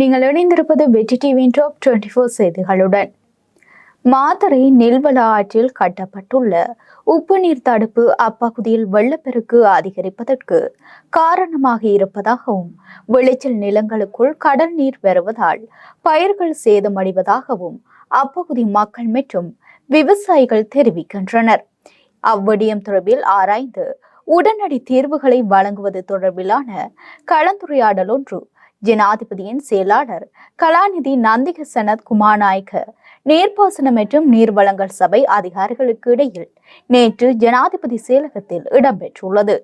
நீங்கள் இணைந்திருப்பது வெற்றி டிவியின் டாப் டுவெண்ட்டி ஃபோர் செய்திகளுடன். மாத்தறை நெல்வள ஆற்றில் கட்டப்பட்டுள்ள உப்பு நீர் தடுப்பு அப்பகுதியில் வெள்ளப்பெருக்கு அதிகரிப்பதற்கு காரணமாக இருப்பதாகவும் விளைச்சல் நிலங்களுக்குள் கடல் நீர் வருவதால் பயிர்கள் சேதமடைவதாகவும் அப்பகுதி மக்கள் மற்றும் விவசாயிகள் தெரிவிக்கின்றனர். அவ்விடயம் தொடர்பில் ஆராய்ந்து உடனடி தீர்வுகளை வழங்குவது தொடர்பிலான கலந்துரையாடல் ஒன்று ஜனாதிபதியின் செயலாளர் கலாநிதி நந்திக சனத் குமாநாயக்க நீர்ப்பாசனம் மற்றும் நீர்வளங்கள் சபை அதிகாரிகளுக்கு இடையில் நேற்று ஜனாதிபதி செயலகத்தில் இடம்பெற்றுள்ளது.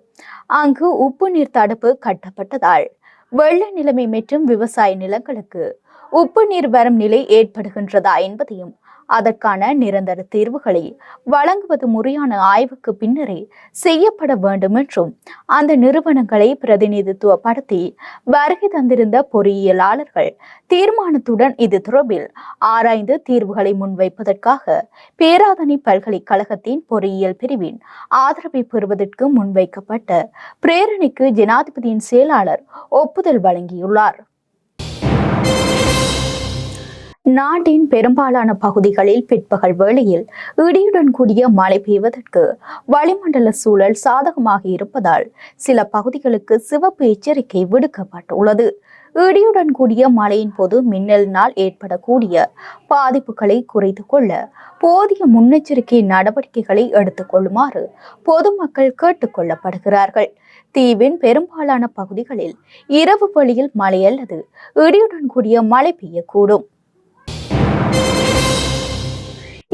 அங்கு உப்பு நீர் தடுப்பு கட்டப்பட்டதால் வெள்ள நிலைமை மற்றும் விவசாய நிலங்களுக்கு உப்பு நீர் வரும் நிலை ஏற்படுகின்றதா என்பதையும் அதற்கான நிரந்தர தீர்வுகளை வழங்குவது முறையான ஆய்வுக்கு பின்னரே செய்யப்பட வேண்டும் என்றும் அந்த நிறுவனங்களை பிரதிநிதித்துவப்படுத்தி வருகை தந்திருந்த பொறியியலாளர்கள் தீர்மானத்துடன் இது தொடர்பில் ஆராய்ந்து தீர்வுகளை முன்வைப்பதற்காக பேராதனை பல்கலைக்கழகத்தின் பொறியியல் பிரிவின் ஆதரவை பெறுவதற்கு முன்வைக்கப்பட்ட பிரேரணைக்கு ஜனாதிபதியின் செயலாளர் ஒப்புதல் வழங்கியுள்ளார். நாட்டின் பெரும்பாலான பகுதிகளில் பிற்பகல் வேளையில் இடியுடன் கூடிய மழை பெய்வதற்கு வளிமண்டல சூழல் சாதகமாக இருப்பதால் சில பகுதிகளுக்கு சிவப்பு எச்சரிக்கை விடுக்கப்பட்டுள்ளது. இடியுடன் கூடிய மழையின் போது மின்னலினால் ஏற்படக்கூடிய பாதிப்புகளை குறைத்து கொள்ள போதிய முன்னெச்சரிக்கை நடவடிக்கைகளை எடுத்துக்கொள்ளுமாறு பொதுமக்கள் கேட்டுக்கொள்ளப்படுகிறார்கள் தீவின் பெரும்பாலான பகுதிகளில் இரவு வழியில் மழை அல்லது இடியுடன் கூடிய மழை பெய்யக்கூடும்.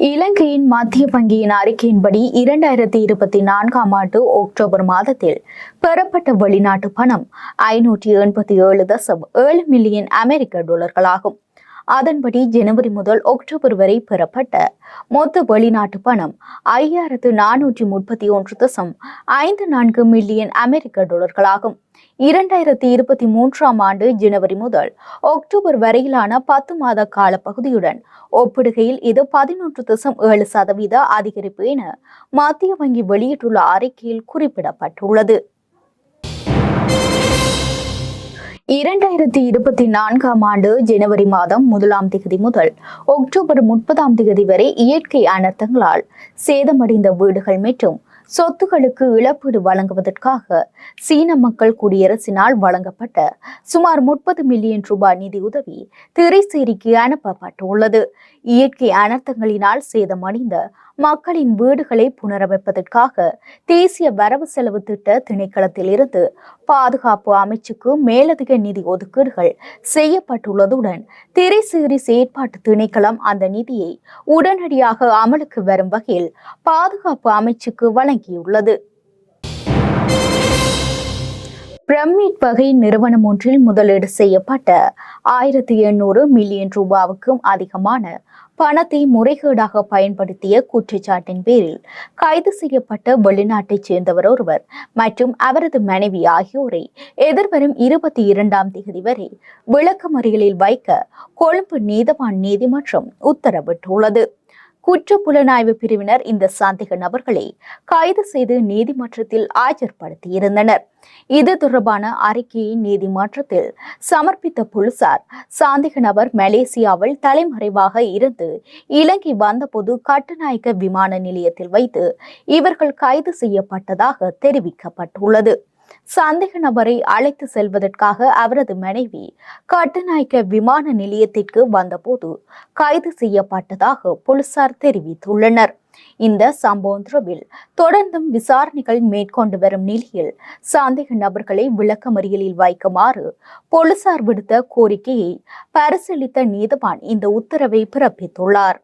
இலங்கையின் மத்திய வங்கியின் அறிக்கையின்படி இரண்டாயிரத்தி இருபத்தி நான்காம் ஆண்டு அக்டோபர் மாதத்தில் பெறப்பட்ட வெளிநாட்டு பணம் ஐநூற்றி எண்பத்தி ஏழு தசம் ஏழு மில்லியன் அமெரிக்க டாலர்களாகும். அதன்படி ஜனவரி முதல் அக்டோபர் வரை பெறப்பட்ட மொத்த வெளிநாட்டு பணம் ஐயாயிரத்து நானூற்றி முப்பத்தி ஒன்று தசம் ஐந்து நான்கு மில்லியன் அமெரிக்க டாலர்களாகும். இரண்டாயிரத்தி இருபத்தி மூன்றாம் ஆண்டு ஜனவரி முதல் அக்டோபர் வரையிலான பத்து மாத கால பகுதியுடன் ஒப்பிடுகையில் இது பதினொன்று தசம் ஏழு சதவீத அதிகரிப்பு என மத்திய வங்கி வெளியிட்டுள்ள அறிக்கையில் குறிப்பிடப்பட்டுள்ளது. இரண்டாயிரத்தி இருபத்தி நான்காம் ஆண்டு ஜனவரி மாதம் முதலாம் திகதி முதல் அக்டோபர் முப்பதாம் திகதி வரை இயற்கை அனர்த்தங்களால் சேதமடைந்த வீடுகள் மற்றும் சொத்துகளுக்கு இழப்பீடு வழங்குவதற்காக சீன மக்கள் குடியரசினால் வழங்கப்பட்ட சுமார் முப்பது மில்லியன் ரூபாய் நிதி உதவி திரைசேரிக்கு அனுப்பப்பட்டுள்ளது. இயற்கை அனர்த்தங்களினால் சேதமடைந்த மக்களின் வீடுகளை புனரமைப்பதற்காக தேசிய வரவு செலவு திட்ட திணைக்களத்தில் இருந்து பாதுகாப்பு அமைச்சுக்கு மேலதிக நிதி ஒதுக்கீடுகள் செய்யப்பட்டுள்ளதுடன் திரைசீரி செயற்பாட்டு திணைக்களம் அந்த நிதியை உடனடியாக அமலுக்கு வரும் வகையில் பாதுகாப்பு அமைச்சுக்கு வழங்கியுள்ளது. பிரமிட் வகை நிறுவனம் ஒன்றில் முதலீடு செய்யப்பட்ட ஆயிரத்தி எண்ணூறு மில்லியன் ரூபாவுக்கும் அதிகமான பணத்தை முறைகேடாக பயன்படுத்திய குற்றச்சாட்டின் பேரில் கைது செய்யப்பட்ட வெளிநாட்டைச் சேர்ந்தவர் ஒருவர் மற்றும் அவரது மனைவி ஆகியோரை எதிர்வரும் இருபத்தி இரண்டாம் தேதி வரை விளக்கமறியலில் வைக்க கொழும்பு நீதவான் நீதிமன்றம் உத்தரவிட்டுள்ளது. குற்ற புலனாய்வு பிரிவினர் இந்த சந்தேக நபர்களை கைது செய்து நீதிமன்றத்தில் ஆஜர்படுத்தியிருந்தனர். இது தொடர்பான அறிக்கையை நீதிமன்றத்தில் சமர்ப்பித்த போலீசார் சந்தேக நபர் மலேசியாவில் தலைமறைவாக இருந்து இலங்கை வந்தபோது கட்டுநாயக்க விமான நிலையத்தில் வைத்து இவர்கள் கைது செய்யப்பட்டதாக தெரிவிக்கப்பட்டுள்ளது. சந்தேக நபரை அழைத்து செல்வதற்காக அவரது மனைவி கட்டுநாயக்க விமான நிலையத்திற்கு வந்தபோது கைது செய்யப்பட்டதாக போலீசார் தெரிவித்துள்ளனர். இந்த சம்பவம் தொடர்பில் தொடர்ந்தும் விசாரணைகள் மேற்கொண்டு வரும் நிலையில் சந்தேக நபர்களை விளக்கமறியலில் வைக்குமாறு போலீசார் விடுத்த கோரிக்கையை பரிசீலித்த நீதவான் இந்த உத்தரவை பிறப்பித்துள்ளார்.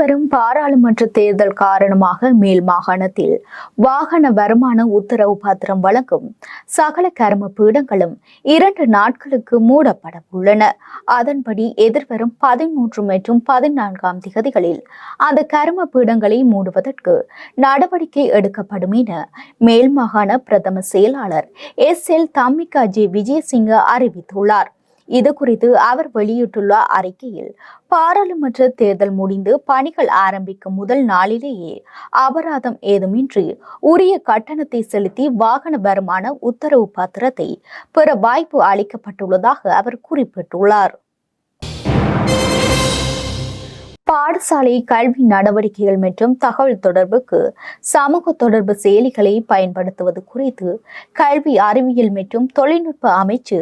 எதிர்வரும் பாராளுமன்ற தேர்தல் காரணமாக மேல் மாகாணத்தில் வாகன வருமான உத்தரவு பத்திரம் வழங்கும் சகல கரும பீடங்களும் இரண்டு நாட்களுக்கு மூடப்பட உள்ளன அதன்படி எதிர்வரும் பதிமூன்று மற்றும் பதினான்காம் திகதிகளில் அந்த கரும பீடங்களை மூடுவதற்கு நடவடிக்கை எடுக்கப்படும் என மேல் மாகாண பிரதம செயலாளர் S L Dhammika J Wijesinghe அறிவித்துள்ளார். இது குறித்து அவர் வெளியிட்டுள்ள அறிக்கையில் பாராளுமன்ற தேர்தல் முடிந்து பணிகள் ஆரம்பிக்கும் முதல் நாளிலேயே அபராதம் ஏதுமின்றி உரிய கட்டணத்தை செலுத்தி வாகன வருமான உத்தரவு பத்திரத்தை பெற வாய்ப்பு அளிக்கப்பட்டுள்ளதாக அவர் குறிப்பிட்டுள்ளார். பாடசாலை கல்வி நடவடிக்கைகள் மற்றும் தகவல் தொடர்புக்கு சமூக தொடர்பு செயலிகளை பயன்படுத்துவது குறித்து கல்வி அறிவியல் மற்றும் தொழில்நுட்ப அமைச்சு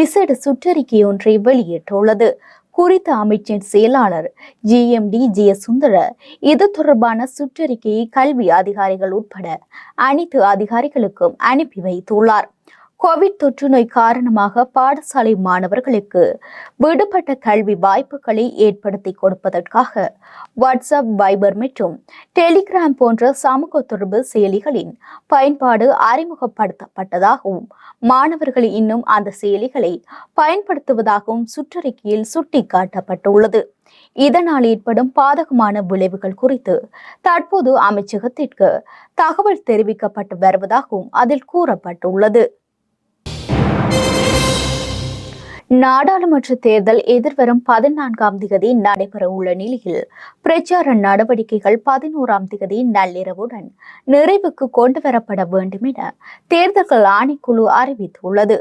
விசேட சுற்றறிக்கை ஒன்றை வெளியிட்டுள்ளது. குறித்த அமைச்சின் செயலாளர் ஜிஎம்டி ஜி எஸ் சுந்தர இது தொடர்பான சுற்றறிக்கையை கல்வி அதிகாரிகள் உட்பட அனைத்து அதிகாரிகளுக்கும் அனுப்பி வைத்துள்ளார். கோவிட் தொற்று நோய் காரணமாக பாடசாலை மாணவர்களுக்கு விடுபட்ட கல்வி வாய்ப்புகளை ஏற்படுத்தி கொடுப்பதற்காக வாட்ஸ்அப் வைபர் மற்றும் டெலிகிராம் போன்ற சமூக தொடர்பு செயலிகளின் பயன்பாடு அறிமுகப்படுத்தப்பட்டதாகவும் மாணவர்கள் இன்னும் அந்த செயலிகளை பயன்படுத்துவதாகவும் சுற்றறிக்கையில் சுட்டிக்காட்டப்பட்டுள்ளது. இதனால் ஏற்படும் பாதகமான விளைவுகள் குறித்து தற்போது அமைச்சகத்திற்கு தகவல் தெரிவிக்கப்பட்டு வருவதாகவும் அதில் கூறப்பட்டுள்ளது. நாடாளுமன்ற தேர்தல் எதிர்வரும் பதினான்காம் திகதி நடைபெற உள்ள நிலையில் பிரச்சார நடவடிக்கைகள் பதினோராம் திகதி நள்ளிரவுடன் நிறைவுக்கு கொண்டு வரப்பட வேண்டும் என தேர்தல்கள் ஆணைக்குழு அறிவித்துள்ளது.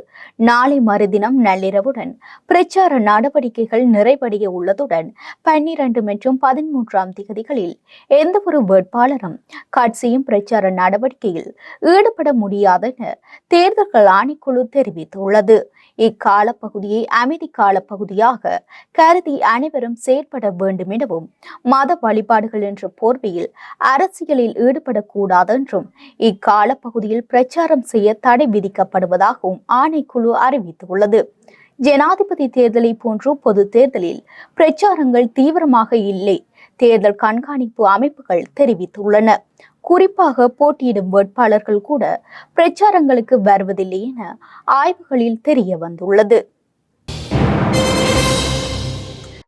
நாளை மறுதினம் நள்ளிரவுடன் பிரச்சார நடவடிக்கைகள் நிறைவடைய உள்ளதுடன் பன்னிரண்டு மற்றும் பதிமூன்றாம் திகதிகளில் எந்தவொரு வேட்பாளரும் கட்சியும் பிரச்சார நடவடிக்கையில் ஈடுபட முடியாது என தேர்தல்கள் ஆணைக்குழு தெரிவித்துள்ளது. இக்கால பகுதியை அமைதி கால பகுதியாக கருதி அனைவரும் செயற்பட வேண்டும் எனவும் மத வழிபாடுகள் என்ற போர்வையில் அரசியலில் ஈடுபடக்கூடாது என்றும் இக்கால பகுதியில் பிரச்சாரம் செய்ய தடை விதிக்கப்படுவதாகவும் ஆணைக்குழு அறிவித்துள்ளது. ஜனாதிபதி தேர்தலை போன்று பொது தேர்தலில் பிரச்சாரங்கள் தீவிரமாக இல்லை தேர்தல் கண்காணிப்பு அமைப்புகள் தெரிவித்துள்ளன. குறிப்பாக போட்டியிடும் வேட்பாளர்கள் கூட பிரச்சாரங்களுக்கு வருவதில்லை என ஆய்வுகளில் தெரிய வந்துள்ளது.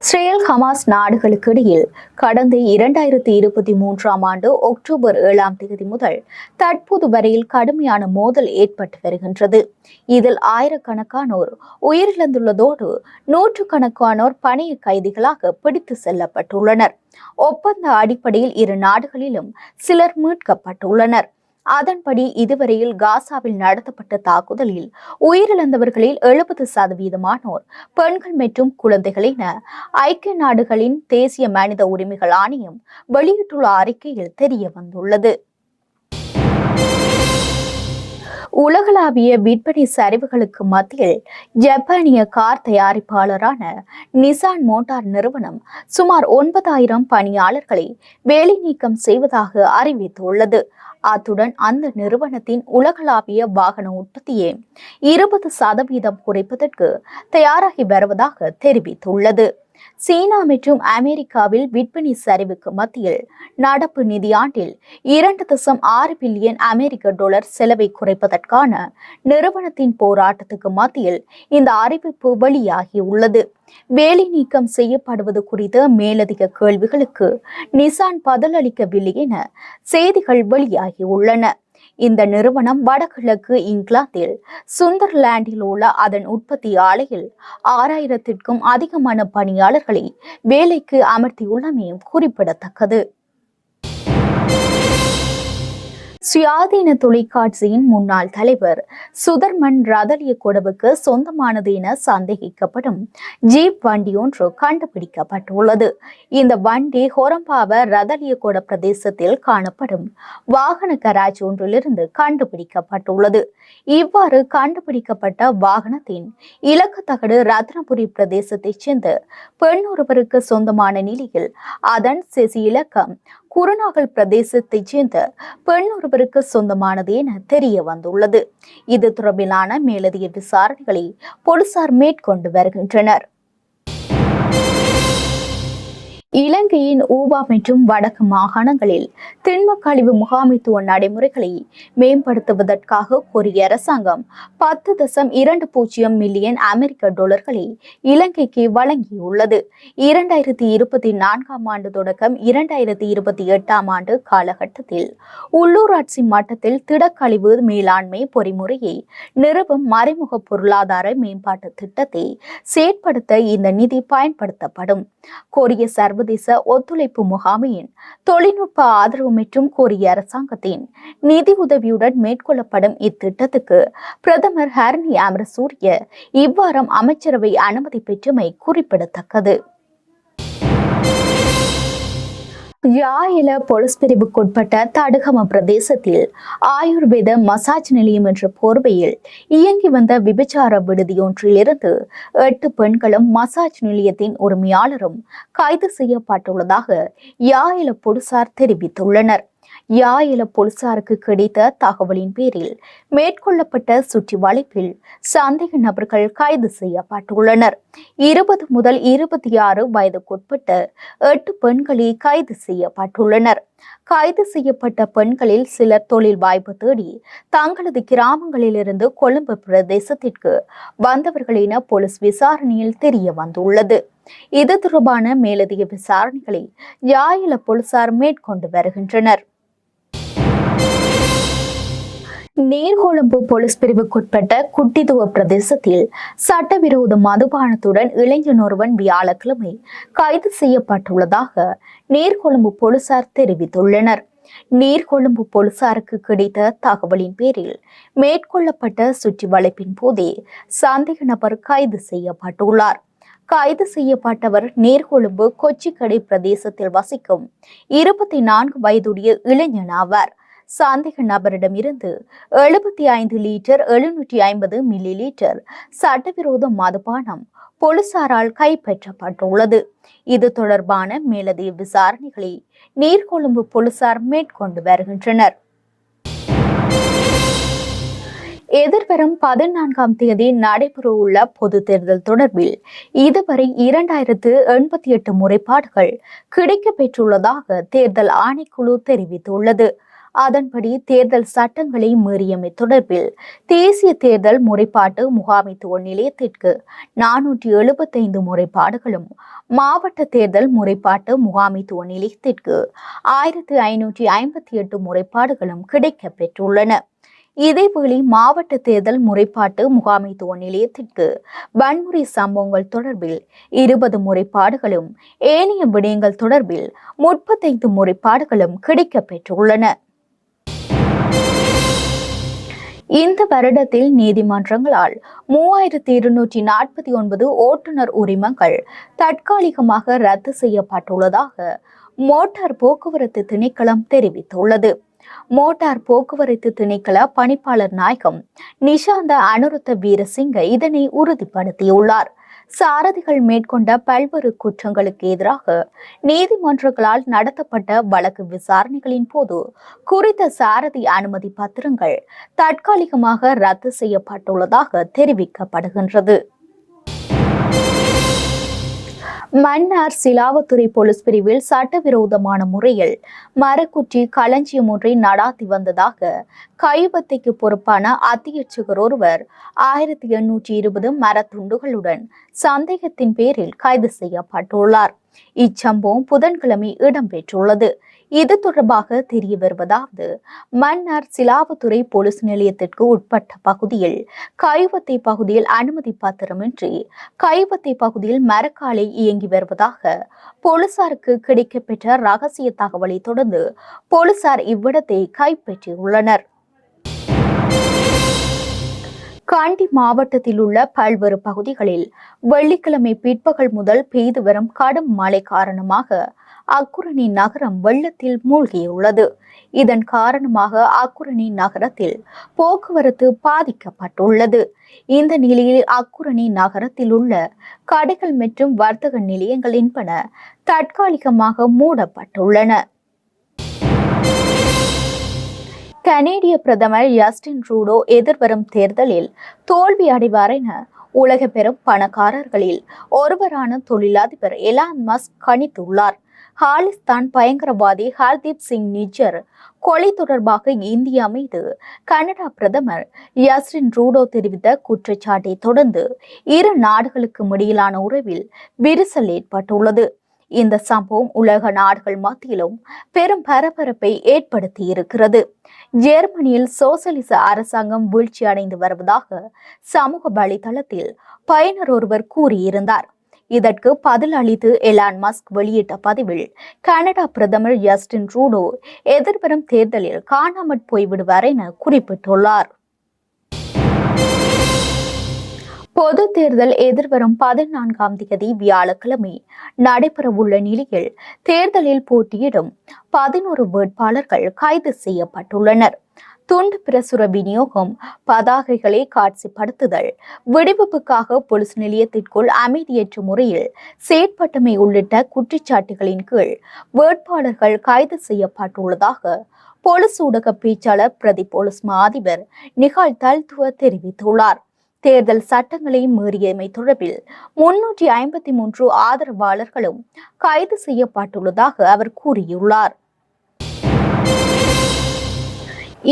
இஸ்ரேல் ஹமாஸ் நாடுகளுக்கு இடையில் கடந்த இரண்டாயிரத்தி இருபத்தி மூன்றாம் ஆண்டு அக்டோபர் ஏழாம் தேதி முதல் தற்போது வரையில் கடுமையான மோதல் ஏற்பட்டு வருகின்றது. இதில் ஆயிரக்கணக்கானோர் உயிரிழந்துள்ளதோடு நூற்றுக்கணக்கானோர் பணிய கைதிகளாக பிடித்து செல்லப்பட்டுள்ளனர். ஒப்பந்த அடிப்படையில் இரு நாடுகளிலும் சிலர் மீட்கப்பட்டுள்ளனர். அதன்படி இதுவரையில் காசாவில் நடத்தப்பட்ட தாக்குதலில் உயிரிழந்தவர்களில் எழுபது சதவீதமானோர் பெண்கள் மற்றும் குழந்தைகள் என ஐக்கிய நாடுகளின் தேசிய மனித உரிமைகள் ஆணையம் வெளியிட்டுள்ள அறிக்கையில் தெரிய வந்துள்ளது உலகளாவிய விற்பனை சரிவுகளுக்கு மத்தியில் ஜப்பானிய கார் தயாரிப்பாளரான நிசான் மோட்டார் நிறுவனம் சுமார் ஒன்பதாயிரம் பணியாளர்களை வேலை நீக்கம் செய்வதாக அறிவித்துள்ளது. அத்துடன் அந்த நிறுவனத்தின் உலகளாவிய வாகன உற்பத்தியை இருபது சதவீதம் குறைப்பதற்கு தயாராகி வருவதாக தெரிவித்துள்ளது. சீனா மற்றும் அமெரிக்காவில் விற்பனை சரிவுக்கு மத்தியில் நடப்பு நிதியாண்டில் இரண்டு தசம் ஆறு பில்லியன் அமெரிக்க டாலர் செலவை குறைப்பதற்கான நிறுவனத்தின் போராட்டத்துக்கு மத்தியில் இந்த அறிவிப்பு வெளியாகியுள்ளது வேலை நீக்கம் செய்யப்படுவது குறித்த மேலதிக கேள்விகளுக்கு நிசான் பதிலளிக்கவில்லை என செய்திகள் வெளியாகியுள்ளன இந்த நிறுவனம் வடகிழக்கு இங்கிலாந்தில் சுந்தர்லாண்டில் உள்ள அதன் உற்பத்தி ஆலையில் ஆறாயிரத்திற்கும் அதிகமான பணியாளர்களை வேலைக்கு அமர்த்தியுள்ளமையும் குறிப்பிடத்தக்கது. சுயாதீன தொலைக்காட்சியின் முன்னாள் தலைவர் சுதர்மன் ரதலிய கொடவுக்கு சொந்தமானது என சந்தேகிக்கப்படும் ஜீப் வண்டி ஒன்று கண்டுபிடிக்கப்பட்டுள்ளது. இந்த வண்டி ஹொரம்பாவ ரதலியகொட பிரதேசத்தில் காணப்படும் வாகன கராஜ் ஒன்றிலிருந்து கண்டுபிடிக்கப்பட்டுள்ளது. இவ்வாறு கண்டுபிடிக்கப்பட்ட வாகனத்தின் இலக்கு தகடு ரத்னபுரி பிரதேசத்தைச் சேர்ந்த பெண் ஒருவருக்கு சொந்தமான நிலையில் அதன் செசி இலக்கம் குருநாகல் பிரதேசத்தைச் சேர்ந்த பெண் ஒருவருக்கு சொந்தமானது என தெரிய வந்துள்ளது. இது தொடர்பிலான மேலதிக விசாரணைகளை போலீசார் மேற்கொண்டு வருகின்றனர். இலங்கையின் ஊபா மற்றும் வடக்கு மாகாணங்களில் திண்ம கழிவு முகாமைத்துவ நடைமுறைகளை மேம்படுத்துவதற்காக கொரிய அரசாங்கம் பத்து தசம் இரண்டு பூஜ்ஜியம் மில்லியன் அமெரிக்க டாலர்களை இலங்கைக்கு வழங்கியுள்ளது. இரண்டாயிரத்தி இருபத்தி நான்காம் ஆண்டு தொடக்கம் இரண்டாயிரத்தி இருபத்தி எட்டாம் ஆண்டு காலகட்டத்தில் உள்ளூராட்சி மட்டத்தில் திடக்கழிவு மேலாண்மை பொறிமுறையை நிறுவும் மறைமுக பொருளாதார மேம்பாட்டு திட்டத்தை செயற்படுத்த இந்த நிதி பயன்படுத்தப்படும். கொரிய சர்வதேச ஒத்துழைப்பு முகாமையின் தொழில்நுட்ப ஆதரவு மற்றும் கோரிய அரசாங்கத்தின் நிதி உதவியுடன் மேற்கொள்ளப்படும் இத்திட்டத்துக்கு பிரதமர் ஹர்னி அமரசூரிய இவ்வாரம் அமைச்சரவை அனுமதி பெற்றமை குறிப்பிடத்தக்கது. யாயில போலீஸ் பிரிவுக்குட்பட்ட தடுகம பிரதேசத்தில் ஆயுர்வேத மசாஜ் நிலையம் என்ற போர்வையில் இயங்கி வந்த விபச்சார விடுதியொன்றிலிருந்து எட்டு பெண்களும் மசாஜ் நிலையத்தின் உரிமையாளரும் கைது செய்யப்பட்டுள்ளதாக யாயில போலீசார் தெரிவித்துள்ளனர். யாயில போலீசாருக்கு கிடைத்த தகவலின் பேரில் மேற்கொள்ளப்பட்ட சுற்றி வளைப்பில் சந்தேக நபர்கள் கைது செய்யப்பட்டுள்ளனர். இருபது முதல் இருபத்தி ஆறு வயதுக்குட்பட்ட எட்டு பெண்களே கைது செய்யப்பட்டுள்ளனர். கைது செய்யப்பட்ட பெண்களில் சிலர் தொழில் வாய்ப்பு தேடி தங்களது கிராமங்களிலிருந்து கொழும்பு பிரதேசத்திற்கு வந்தவர்கள் என போலீஸ் விசாரணையில் தெரிய வந்துள்ளது. இது தொடர்பான மேலதிக விசாரணைகளை யாயில போலீசார் மேற்கொண்டு வருகின்றனர். நீர்கொழும்பு போலீஸ் பிரிவுக்குட்பட்ட குட்டிதுவ பிரதேசத்தில் சட்டவிரோத மதுபானத்துடன் இளைஞன் ஒருவன் வியாழக்கிழமை கைது செய்யப்பட்டுள்ளதாக நீர்கொழும்பு போலீசார் தெரிவித்துள்ளனர். நீர்கொழும்பு போலீசாருக்கு கிடைத்த தகவலின் பேரில் மேற்கொள்ளப்பட்ட சுற்றி வளைப்பின் போதே சந்தேக நபர் கைது செய்யப்பட்டுள்ளார். கைது செய்யப்பட்டவர் நீர்கொழும்பு கொச்சிக்கடை பிரதேசத்தில் வசிக்கும் இருபத்தி நான்கு வயதுடைய இளைஞன் ஆவார். சந்தேக நபரிடமிருந்து எழுபத்தி ஐந்து லீட்டர் எழுநூற்றி ஐம்பது மில்லி லீட்டர் சட்டவிரோத மதுபானம் போலீசாரால் கைப்பற்றப்பட்டுள்ளது. இது தொடர்பான மேலதிக விசாரணைகளை நீர்கொழும்பு போலீசார் மேற்கொண்டு வருகின்றனர். எதிர்வரும் பதினான்காம் தேதி நடைபெறவுள்ள பொது தேர்தல் தொடர்பில் இதுவரை இரண்டாயிரத்து எண்பத்தி எட்டு முறைப்பாடுகள் கிடைக்கப்பெற்றுள்ளதாக தேர்தல் ஆணைக்குழு தெரிவித்துள்ளது. அதன்படி தேர்தல் சட்டங்களை மீறியமை தொடர்பில் தேசிய தேர்தல் முறைப்பாட்டு முகாமைத்துவ நிலையத்திற்கு நானூற்றி எழுபத்தைந்து முறைப்பாடுகளும் மாவட்ட தேர்தல் முறைப்பாட்டு முகாமைத்துவ நிலையத்திற்கு ஆயிரத்தி ஐநூற்றி ஐம்பத்தி எட்டு முறைப்பாடுகளும் கிடைக்கப் பெற்றுள்ளன. இதேவேளை மாவட்ட தேர்தல் முறைப்பாட்டு முகாமைத்துவ நிலையத்திற்கு வன்முறை சம்பவங்கள் தொடர்பில் இருபது முறைப்பாடுகளும் ஏனைய விடயங்கள் தொடர்பில் முப்பத்தைந்து முறைப்பாடுகளும் கிடைக்கப் இந்த வருடத்தில் நீதிமன்றங்களால் மூவாயிரத்தி இருநூற்றி நாற்பத்தி ஒன்பது ஓட்டுநர் உரிமங்கள் தற்காலிகமாக ரத்து செய்யப்பட்டுள்ளதாக மோட்டார் போக்குவரத்து திணைக்களம் தெரிவித்துள்ளது. மோட்டார் போக்குவரத்து திணைக்கள பணிப்பாளர் நாயகம் நிஷாந்த அனுருத்த வீரசிங்க இதனை உறுதிப்படுத்தியுள்ளார். சாரதிகள் மேற்கொண்ட பல்வேறு குற்றங்களுக்கு எதிராக நீதிமன்றங்களால் நடத்தப்பட்ட வழக்கு விசாரணைகளின் போது குறித்த சாரதி அனுமதி பத்திரங்கள் தற்காலிகமாக ரத்து செய்யப்பட்டுள்ளதாக தெரிவிக்கப்படுகின்றது. மன்னார் சிலாவத்துறை போலீஸ் பிரிவில் சட்டவிரோதமான முறையில் மரக்குற்றி களஞ்சியம் ஒன்றை நடாத்தி வந்ததாக கைவத்தைக்கு பொறுப்பான அத்தியட்சகர் ஒருவர் ஆயிரத்தி எண்ணூற்றி இருபது மரத்துண்டுகளுடன் சந்தேகத்தின் பேரில் கைது செய்யப்பட்டுள்ளார். இச்சம்பவம் புதன்கிழமை இடம்பெற்றுள்ளது. இது தொடர்பாக தெரிய வருவதாவது மன்னார் சிலாவத்துறை போலீஸ் நிலையத்திற்கு உட்பட்ட பகுதியில் கைவத்தை பகுதியில் அனுமதி பத்திரமின்றி கைவத்தை பகுதியில் மரக்காலை இயங்கி வருவதாக போலீசாருக்கு கிடைக்கப்பெற்ற ரகசிய தகவலை தொடர்ந்து போலீசார் இவ்விடத்தை கைப்பற்றியுள்ளனர். காண்டி மாவட்டத்தில் உள்ள பல்வேறு பகுதிகளில் வெள்ளிக்கிழமை பிற்பகல் முதல் பெய்து வரும் கடும் மழை காரணமாக அக்குரணி நகரம் வெள்ளத்தில் மூழ்கியுள்ளது. இதன் காரணமாக அக்குரணி நகரத்தில் போக்குவரத்து பாதிக்கப்பட்டுள்ளது. இந்த நிலையில் அக்குரணி நகரத்தில் உள்ள கடைகள் மற்றும் வர்த்தக நிலையங்கள் என்பன தற்காலிகமாக மூடப்பட்டுள்ளன. கனேடிய பிரதமர் ஜஸ்டின் ட்ரூடோ எதிர்வரும் தேர்தலில் தோல்வி அடைவார் என உலக பெரும் பணக்காரர்களில் ஒருவரான தொழிலதிபர் எலான் மஸ்க் கணித்துள்ளார். ஹாலிஸ்தான் பயங்கரவாதி ஹர்தீப் சிங் நிஜர் கொலை தொடர்பாக இந்தியா மீது கனடா பிரதமர் யஸ்ரின் ரூடோ தெரிவித்த குற்றச்சாட்டை தொடர்ந்து இரு நாடுகளுக்கும் இடையிலான உறவில் விரிசல் ஏற்பட்டுள்ளது. இந்த சம்பவம் உலக நாடுகள் மத்தியிலும் பெரும் பரபரப்பை ஏற்படுத்தி இருக்கிறது ஜெர்மனியில் சோசலிச அரசாங்கம் வீழ்ச்சி அடைந்து வருவதாக சமூக வலைதளத்தில் பயனர் ஒருவர் கூறியிருந்தார். இதற்கு பதில் அளித்து எலான் மஸ்க் வெளியிட்ட பதிவில் கனடா பிரதமர் ஜஸ்டின் ட்ரூடோ எதிர்வரும் தேர்தலில் காணாமற் போய்விடுவார் என குறிப்பிட்டுள்ளார். பொது தேர்தல் எதிர்வரும் பதினான்காம் தேதி வியாழக்கிழமை நடைபெறவுள்ள நிலையில் தேர்தலில் போட்டியிடும் பதினோரு வேட்பாளர்கள் கைது செய்யப்பட்டுள்ளனர். துண்டு பிரசுர விநியோகம் பதாகைகளை காட்சிப்படுத்துதல் விடுவிப்புக்காக போலீஸ் நிலையத்திற்குள் அமைதியற்ற முறையில் செயற்பட்டமை உள்ளிட்ட குற்றச்சாட்டுகளின் கீழ் வேட்பாளர்கள் கைது செய்யப்பட்டுள்ளதாக போலீஸ் ஊடக பேச்சாளர் பிரதி போலீஸ் மா அதிபர் நிகால் தல்துவ தெரிவித்துள்ளார். தேர்தல் சட்டங்களை மீறியமை தொடர்பில் முன்னூற்றி ஐம்பத்தி மூன்று ஆதரவாளர்களும் கைது செய்யப்பட்டுள்ளதாக அவர் கூறியுள்ளார்.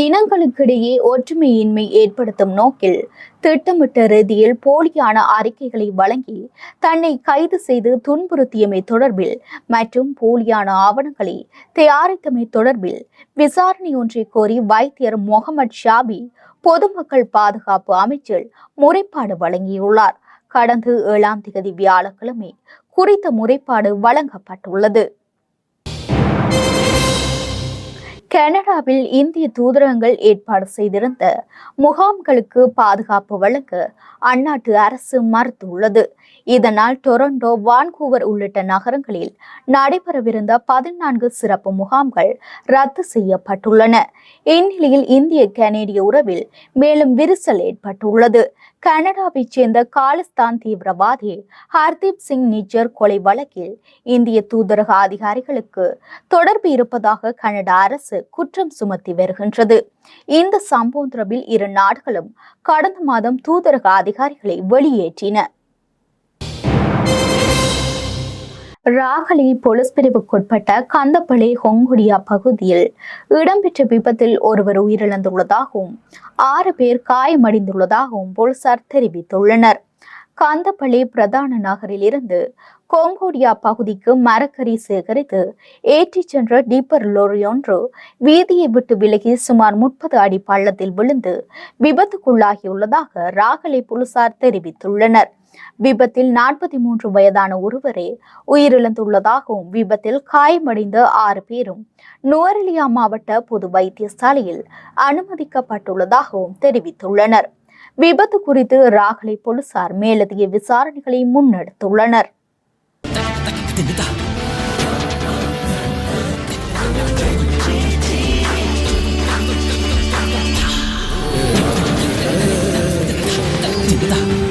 இனங்களுக்கிடையே ஒற்றுமையின்மை ஏற்படுத்தும் நோக்கில் திட்டமிட்ட ரீதியில் போலியான அறிக்கைகளை வழங்கி தன்னை கைது செய்து துன்புறுத்தியமை தொடர்பில் மற்றும் போலியான ஆவணங்களை தயாரித்தமை தொடர்பில் விசாரணை ஒன்றை கோரி வைத்தியர் முகமது ஷாபி பொதுமக்கள் பாதுகாப்பு அமைச்சர் முறைப்பாடு வழங்கியுள்ளார். கடந்த ஏழாம் தேதி வியாழக்கிழமை குறித்த முறைப்பாடு வழங்கப்பட்டுள்ளது. கனடாவில் இந்திய தூதரகங்கள் ஏற்பாடு செய்திருந்த முகாம்களுக்கு பாதுகாப்பு வழங்க அந்நாட்டு அரசு மறுத்துள்ளது. இதனால் டொரண்டோ வான்கூவர் உள்ளிட்ட நகரங்களில் நடைபெறவிருந்த பதினான்கு சிறப்பு முகாம்கள் ரத்து செய்யப்பட்டுள்ளன. இந்நிலையில் இந்திய கனேடிய உறவில் மேலும் விரிசல் ஏற்பட்டுள்ளது. கனடாவைச் சேர்ந்த காலிஸ்தான் தீவிரவாதி ஹர்தீப் சிங் நிஜர் கொலை வழக்கில் இந்திய தூதரக அதிகாரிகளுக்கு தொடர்பு இருப்பதாக கனடா அரசு குற்றம் சுமத்தி வருகின்றது. இந்த சம்பவம் தொடர்பில் இரு நாடுகளும் கடந்த மாதம் தூதரக அதிகாரிகளை வெளியேற்றின. ராகலி போலீஸ் பிரிவுக்குட்பட்ட கந்தப்பள்ளி ஹொங்குடியா பகுதியில் இடம்பெற்ற விபத்தில் ஒருவர் உயிரிழந்துள்ளதாகவும் ஆறு பேர் காயமடைந்துள்ளதாகவும் போலீசார் தெரிவித்துள்ளனர். காந்தப்பள்ளி பிரதான நகரில் இருந்து கோங்கோடியா பகுதிக்கு மரக்கறி சேகரித்து ஏற்றிச் சென்ற டீப்பர் லோரி ஒன்று வீதியை விட்டு விலகி சுமார் முப்பது அடி பள்ளத்தில் விழுந்து விபத்துக்குள்ளாகியுள்ளதாக ராகலை போலீசார் தெரிவித்துள்ளனர். விபத்தில் நாற்பத்தி மூன்று வயதான ஒருவரே உயிரிழந்துள்ளதாகவும் விபத்தில் காயமடைந்த ஆறு பேரும் நுவரெலியா மாவட்ட பொது வைத்தியசாலையில் அனுமதிக்கப்பட்டுள்ளதாகவும் தெரிவித்துள்ளனர். விபத்து குறித்து ராகலை போலீசார் மேலதிக விசாரணைகளை முன்னெடுத்துள்ளனர் Yeah.